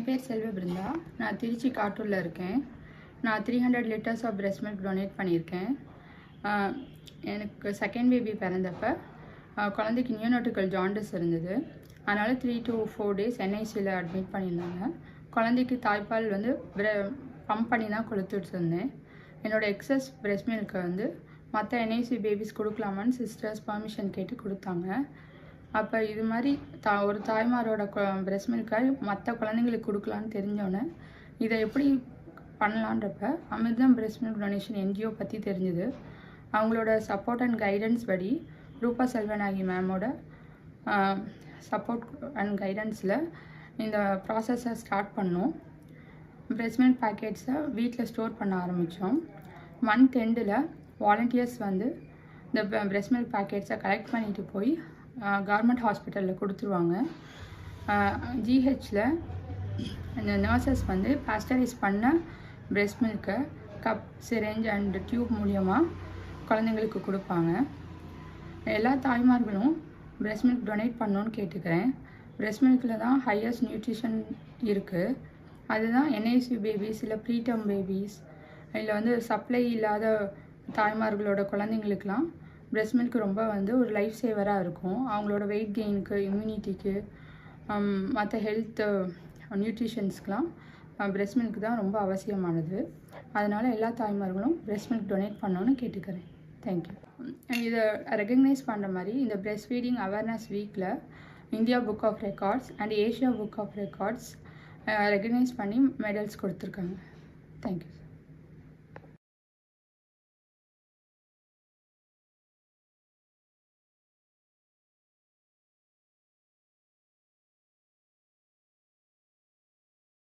என் பேர் செல்வ பிருந்தா. நான் திருச்சி காட்டூரில் இருக்கேன். நான் three hundred litres of breast milk donate பண்ணியிருக்கேன். எனக்கு செகண்ட் பேபி பிறந்தப்ப குழந்தைக்கு நியூனோட்டிக்கல் ஜாண்டிஸ் இருந்தது. அதனால் த்ரீ டு ஃபோர் டேஸ் என்ஐசியில் அட்மிட் பண்ணியிருந்தாங்க. குழந்தைக்கு தாய்ப்பால் வந்து பம்ப் பண்ணி தான் கொடுத்துட்டு இருந்தேன் என்னோட எக்ஸஸ் breast மில்க்கை வந்து மற்ற என்ஐசி பேபிஸ் கொடுக்கலாமான்னு சிஸ்டர்ஸ் பர்மிஷன் கேட்டு கொடுத்தாங்க. அப்போ இது மாதிரி தா ஒரு தாய்மாரோட breast milk-அ மற்ற குழந்தைங்களுக்கு கொடுக்கலான்னு தெரிஞ்சோன்னே இதை எப்படி பண்ணலான்றப்ப அமிர்தம் breast மில்க் டொனேஷன் என்ஜிஓ பற்றி தெரிஞ்சுது. அவங்களோட சப்போர்ட் அண்ட் கைடன்ஸ் படி ரூபா செல்வநாகி மேமோட சப்போர்ட் அண்ட் கைடன்ஸில் இந்த ப்ராசஸை ஸ்டார்ட் பண்ணோம். Breast மில்க் பேக்கெட்ஸை வீட்டில் ஸ்டோர் பண்ண ஆரம்பித்தோம் மந்த் எண்டில் வாலண்டியர்ஸ் வந்து இந்த breast மில்க் பேக்கெட்ஸை கலெக்ட் பண்ணிட்டு போய் கவர்மெண்ட் ஹாஸ்பிட்டலில் கொடுத்துருவாங்க. ஜிஹெச்சில் அந்த நர்சஸ் வந்து பாஸ்டரைஸ் பண்ண பிரெஸ்ட் மில்க்கை கப் சிரேஞ்ச் அண்ட் டியூப் மூலியமாக குழந்தைங்களுக்கு கொடுப்பாங்க. எல்லா தாய்மார்களும் பிரெஸ்ட் மில்க் டொனேட் பண்ணணும்னு கேட்டுக்கிறேன். பிரெஸ்ட் மில்கில் தான் ஹையஸ்ட் நியூட்ரிஷன் இருக்குது அதுதான் என்ஐசி பேபிஸ் இல்லை ப்ரீடம் பேபிஸ் இல்லை வந்து சப்ளை இல்லாத தாய்மார்களோட குழந்தைங்களுக்கெலாம் breast மில்க் ரொம்ப வந்து ஒரு லைஃப் சேவராக இருக்கும். அவங்களோட வெயிட் கெயினுக்கு இம்யூனிட்டிக்கு மற்ற ஹெல்த் நியூட்ரிஷன்ஸ்க்கெலாம் breast மில்க் தான் ரொம்ப அவசியமானது. அதனால் எல்லா தாய்மார்களும் breast மில்க் டொனேட் பண்ணணும்னு கேட்டுக்கிறேன். தேங்க்யூ இதை ரெக்கக்னைஸ் பண்ணுற மாதிரி இந்த breast ஃபீடிங் அவேர்னஸ் வீக்கில் India book of records and Asia book of records recognise பண்ணி மெடல்ஸ் கொடுத்துருக்காங்க. Thank you